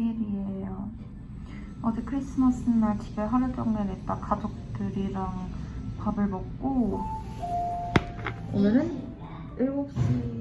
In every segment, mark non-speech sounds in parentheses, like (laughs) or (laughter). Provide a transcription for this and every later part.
5일이에요. 어제 크리스마스 날 집에 하루 종일 있다 가족들이랑 밥을 먹고 오늘은 7시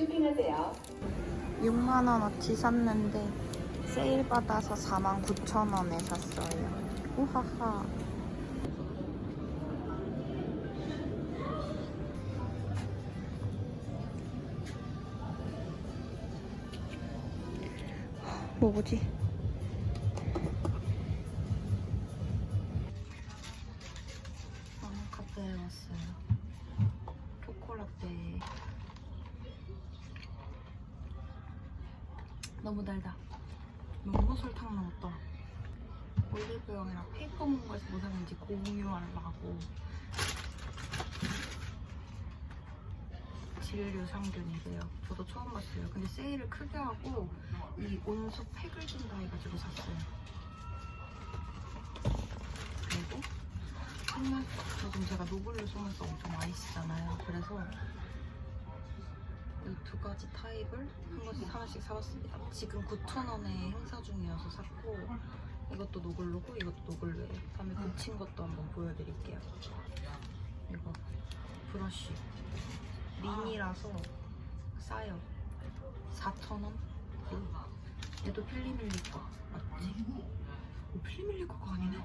쇼핑하세요. 6만원어치 샀는데 세일 받아서 49,000원에 샀어요. 우하하. 뭐지? 너무 달다. 너무 설탕 넣었다. 올리브영이랑 페이퍼 문구에서 뭐 샀는지 공유하려고. 진류 상균이래요. 저도 처음 봤어요. 근데 세일을 크게 하고 이 온수 팩을 준다 해가지고 샀어요. 그리고 요즘 제가 노블루 속눈썹 엄청 많이 쓰잖아요. 그래서 이 두 가지 타입을 한 번씩 하나씩 사봤습니다. 지금 9,000원에 행사 중이어서 샀고 이것도 노글로고 이것도 노글로예요. 다음에 붙인 것도 한번 보여드릴게요. 이거 브러쉬 미니라서 싸요. 4,000원? 얘도 필리밀리 거 맞지? 오, 필리밀리 거가 아니네.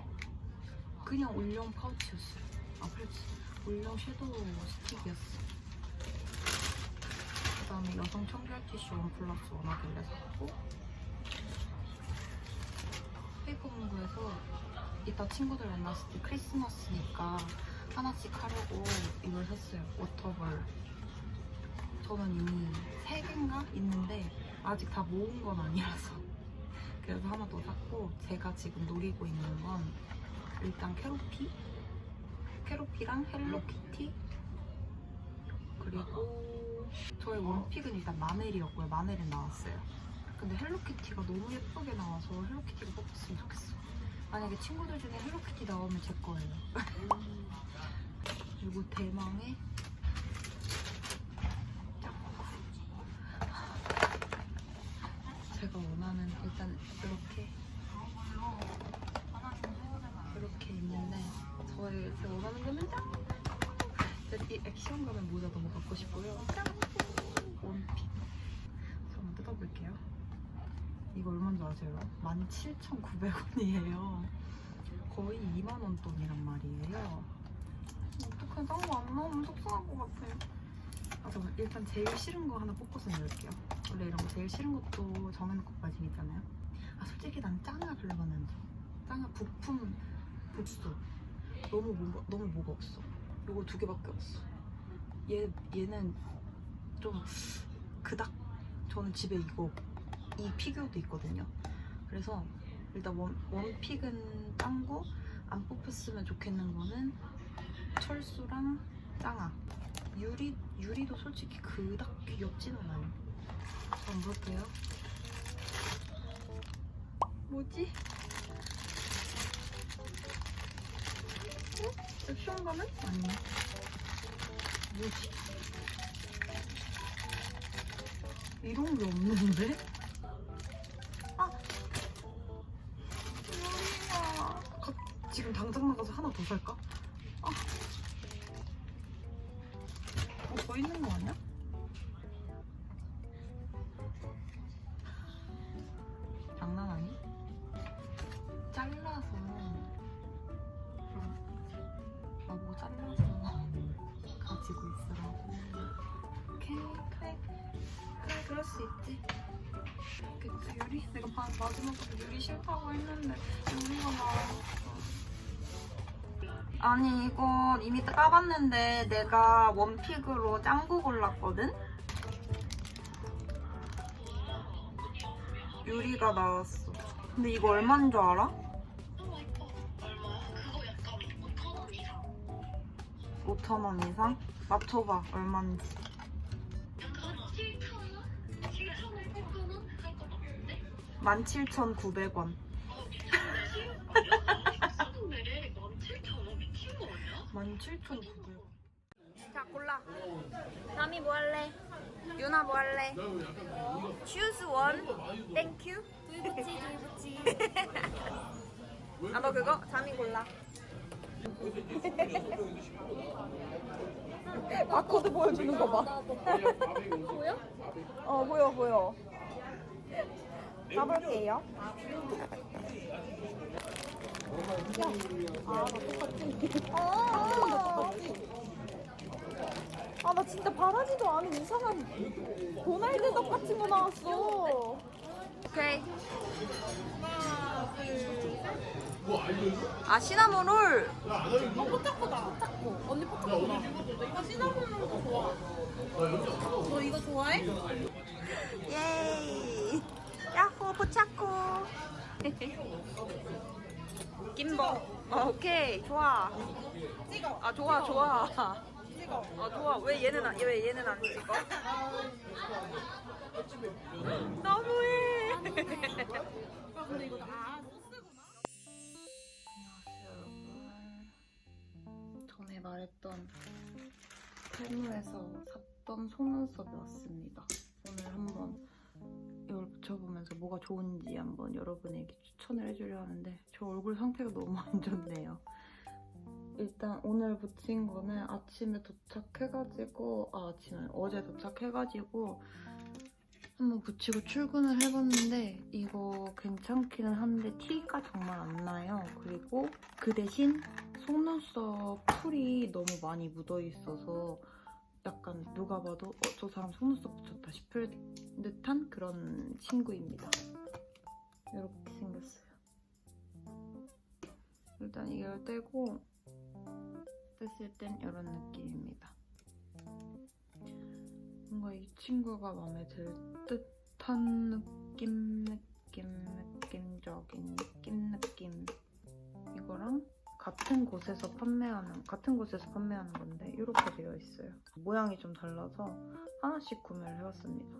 그냥 올영 파우치였어요. 아, 그랬지. 올영 섀도우 스틱이었어. 그 다음에 여성 청결 티슈 원 플러스 원 하길래 샀고 페이퍼 문구에서 이따 친구들 만났을 때 크리스마스니까 하나씩 하려고 이걸 샀어요. 워터벌. 저는 이미 세 개인가 있는데 아직 다 모은 건 아니라서 (laughs) 그래서 하나 더 샀고 제가 지금 노리고 있는 건 일단 캐로피 캐로피랑 헬로키티 그리고 저의 원픽은 일단 마넬이었고요. 마넬은 나왔어요. 근데 헬로키티가 너무 예쁘게 나와서 헬로키티가 뽑혔으면 좋겠어. 만약에 친구들 중에 헬로키티 나오면 제 거예요. (laughs) 그리고 대망의 제가 원하는 일단 이렇게 이렇게 있는데 저의 제가 원하는 거는 짠! 일단 이 액션감의 모자 너무 갖고 싶고요. 저 한번 뜯어볼게요. 이거 얼마인 줄 아세요? 17,900원이에요. 거의 2만원 돈이란 말이에요. 어떡해, 딴거 안 나오면 속상할 것 같아요. 아, 저 일단 제일 싫은 거 하나 뽑고서 넣을게요. 원래 이런 거 제일 싫은 것도 정해놓고 빠지잖아요. 아 솔직히 난 짱아 별로 안 들어. 짱아 부품 복수 너무 뭐가 너무 뭐가 없어. 요거 두 개밖에 없어. 얘 얘는 좀 그닥 저는 집에 이거 이 피규어도 있거든요. 그래서 일단 원 원픽은 짱구 안 뽑혔으면 좋겠는 거는 철수랑 짱아. 유리 유리도 솔직히 그닥 귀엽진 않아요. 한번 볼게요. 뭐지? 액션가면? 아니야. 뭐지? 이런 게 없는데? 아! 요리야. 가- 지금 당장 나가서 하나 더 살까? 아. 어, 더 있는 거 아니야? 유리? 내가 마, 마지막으로 유리 싫다고 했는데 유리가 나왔어 아니 이거 이미 까봤는데 내가 원픽으로 짱구 골랐거든? 유리가 나왔어 근데 이거 얼마인 줄 알아? 너무 예뻐. 얼마야? 그거 약간 5천 원 이상. 5,000원 이상? 맞춰봐 얼마인지 17,900원 어 미쳤네. 실화야? 미쳤네. 17천 원 미친 거 아니야? 17,900원 자 골라 남이 뭐 할래? 유나 뭐 할래? choose one thank you 불붙이 불붙이 아너 그거? 잠이 골라 바코드 보여주는 거 봐. 보여? 어 보여 보여. 가볼게요. 아나 진짜 바라지도 않은 이상한 도날드 덕 같은 거 나왔어 오케이. 아 시나몬 롤. 포착코다 포착코 언니 포착코다 나 시나몬 롤도 좋아 오케이 좋아. 찍어 아 좋아 좋아. 찍어 아 좋아 왜 얘는 안, 왜 얘는 안 찍어? 너무해. 아 근데 이거 아 소스구나 안녕하세요 여러분. 전에 말했던 탈무에서 샀던 속눈썹이 왔습니다. 오늘 한번 보면서 뭐가 좋은지 한번 여러분에게 추천을 해주려 하는데 저 얼굴 상태가 너무 (laughs) 안 좋네요. 일단 오늘 붙인 거는 아침에 도착해가지고 아 아침에 어제 도착해가지고 한번 붙이고 출근을 해봤는데 이거 괜찮기는 한데 티가 정말 안 나요. 그리고 그 대신 속눈썹 풀이 너무 많이 묻어 있어서 약간 누가 봐도 어, 저 사람 속눈썹 붙였다 싶을 듯한 그런 친구입니다. 이렇게 생겼어요. 일단 이걸 떼고 뗐을 땐 이런 느낌입니다. 뭔가 이 친구가 마음에 들 듯한 느낌, 느낌, 느낌적인 느낌, 느낌. 이거랑 같은 곳에서 판매하는, 같은 곳에서 판매하는 건데 이렇게 되어 있어요. 모양이 좀 달라서 하나씩 구매를 해봤습니다.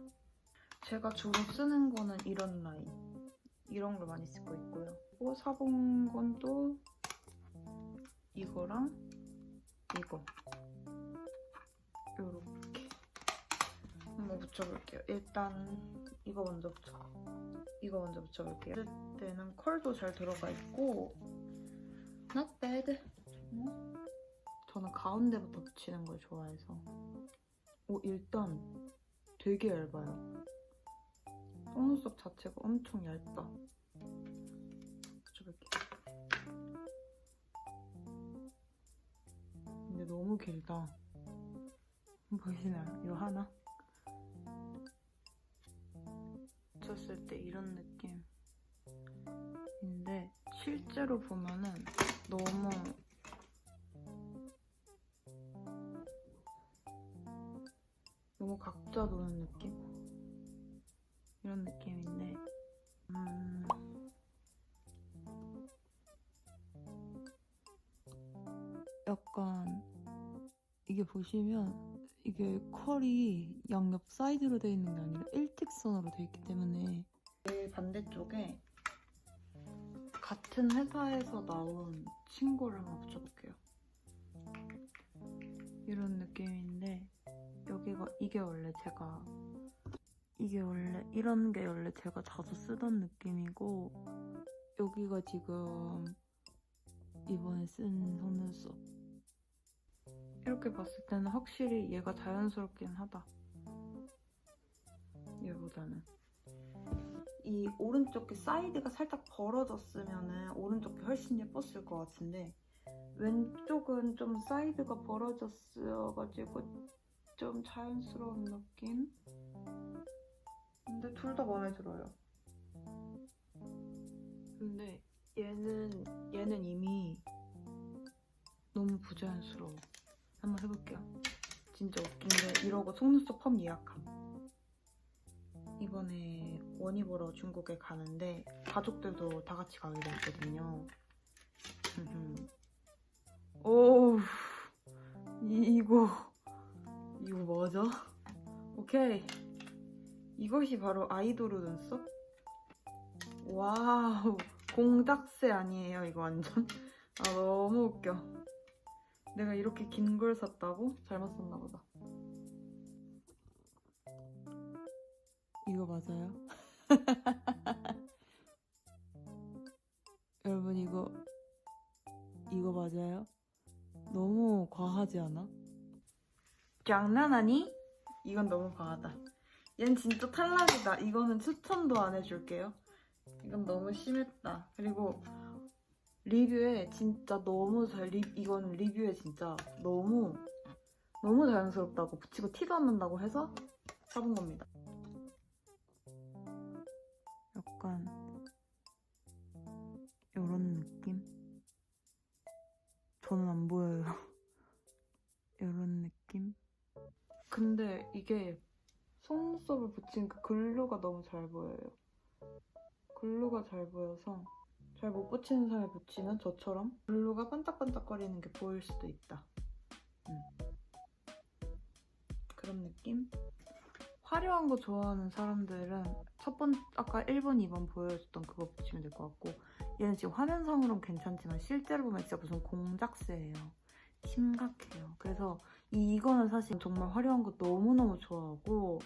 제가 주로 쓰는 거는 이런 라인. 이런 걸 많이 쓰고 있고요. 또 사본 건 또 이거랑 이거. 요렇게. 한번 붙여볼게요. 일단 이거 먼저 붙여. 이거 먼저 붙여볼게요. 쓸 때는 컬도 잘 들어가 있고 not bad. 어? 저는 가운데부터 붙이는 걸 좋아해서 오 일단 되게 얇아요. 속눈썹 자체가 엄청 얇다. 붙여볼게요. 근데 너무 길다. 보이시나요? 이거 하나? 붙였을 때 이런 느낌인데 실제로 보면은 너무. 너무 각자 노는 느낌? 이런 느낌인데. 음. 약간 이게 보시면 이게 컬이 양옆 사이드로 되어 있는 게 아니라 일직선으로 되어 있기 때문에 제일 반대쪽에 같은 회사에서 나온 친구를 한번 붙여볼게요. 이런 느낌인데 여기가 이게 원래 제가 이게 원래 이런 게 원래 제가 자주 쓰던 느낌이고 여기가 지금 이번에 쓴 속눈썹 이렇게 봤을 때는 확실히 얘가 자연스럽긴 하다. 얘보다는 이 오른쪽 게 사이드가 살짝 벌어졌으면은 오른쪽 게 훨씬 예뻤을 것 같은데 왼쪽은 좀 사이드가 벌어졌어가지고 좀 자연스러운 느낌? 근데 둘 다 마음에 들어요. 근데 얘는 얘는 이미 너무 부자연스러워. 한번 해볼게요. 진짜 웃긴데 이러고 속눈썹 펌 예약함. 이번에 원이 보러 중국에 가는데 가족들도 다 같이 가게 됐거든요. 오, (laughs) 이, 이거 이거 맞아? 오케이. 이것이 바로 아이돌의 눈썹? 와우, 공작새 아니에요, 이거 완전? 아, 너무 웃겨. 내가 이렇게 긴 걸 샀다고? 잘못 샀나 보다. 이거 맞아요? (laughs) 여러분, 이거, 이거 맞아요? 너무 과하지 않아? 장난하니? 이건 너무 과하다. 얘는 진짜 탈락이다. 이거는 추천도 안 해줄게요. 이건 너무 심했다. 그리고 리뷰에 진짜 너무 잘, 리, 이건 리뷰에 진짜 너무, 너무 자연스럽다고 붙이고 티도 안 난다고 해서 사본 겁니다. 약간, 요런 느낌? 저는 안 보여요. (laughs) 요런 느낌? 근데 이게 속눈썹을 붙인 그 글루가 너무 잘 보여요. 글루가 잘 보여서 잘 못 붙이는 사람이 붙이면 저처럼 글루가 반짝반짝거리는 게 보일 수도 있다. 음. 그런 느낌? 화려한 거 좋아하는 사람들은 첫 번, 아까 1번, 2번 보여줬던 그거 붙이면 될 것 같고 얘는 지금 화면상으로는 괜찮지만 실제로 보면 진짜 무슨 공작새예요. 심각해요. 그래서 이- 이거는 사실 정말 화려한 거 너무너무 좋아하고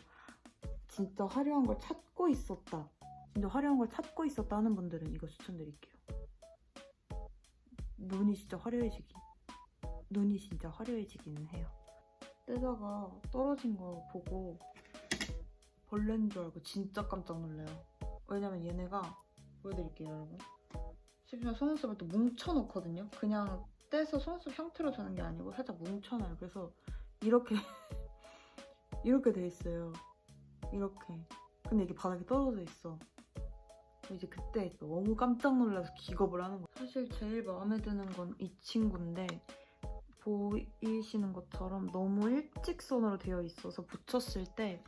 진짜 화려한 걸 찾고 있었다. 진짜 화려한 걸 찾고 있었다 하는 분들은 이거 추천드릴게요. 눈이 진짜 화려해지기. 눈이 진짜 화려해지기는 해요. 떼다가 떨어진 거 보고 벌레인 줄 알고 진짜 깜짝 놀래요. 왜냐면 얘네가 보여드릴게요, 여러분. 실제로 속눈썹을 또 뭉쳐놓거든요. 그냥 떼서 속눈썹 형태로 주는 게 아니고 살짝 뭉쳐놔요. 그래서 이렇게 (laughs) 이렇게 돼 있어요. 이렇게. 근데 이게 바닥에 떨어져 있어. 이제 그때 너무 깜짝 놀라서 기겁을 하는 거야. 사실 제일 마음에 드는 건 이 친구인데 보이시는 것처럼 너무 일직선으로 되어 있어서 붙였을 때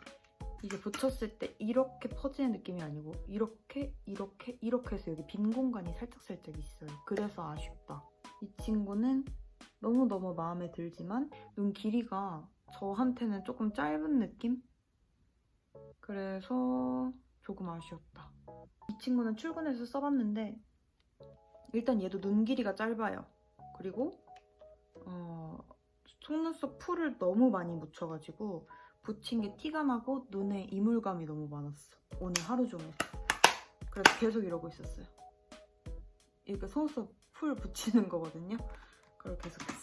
이게 붙였을 때 이렇게 퍼지는 느낌이 아니고 이렇게 이렇게 이렇게 해서 여기 빈 공간이 살짝살짝 있어요. 그래서 아쉽다. 이 친구는 너무너무 마음에 들지만 눈 길이가 저한테는 조금 짧은 느낌? 그래서 조금 아쉬웠다. 이 친구는 출근해서 써봤는데 일단 얘도 눈 길이가 짧아요. 그리고 어, 속눈썹 풀을 너무 많이 묻혀가지고 붙인 게 티가 나고 눈에 이물감이 너무 많았어. 오늘 하루 종일. 그래서 계속 이러고 있었어요. 이렇게 속눈썹 풀 붙이는 거거든요. 그걸 계속 했어.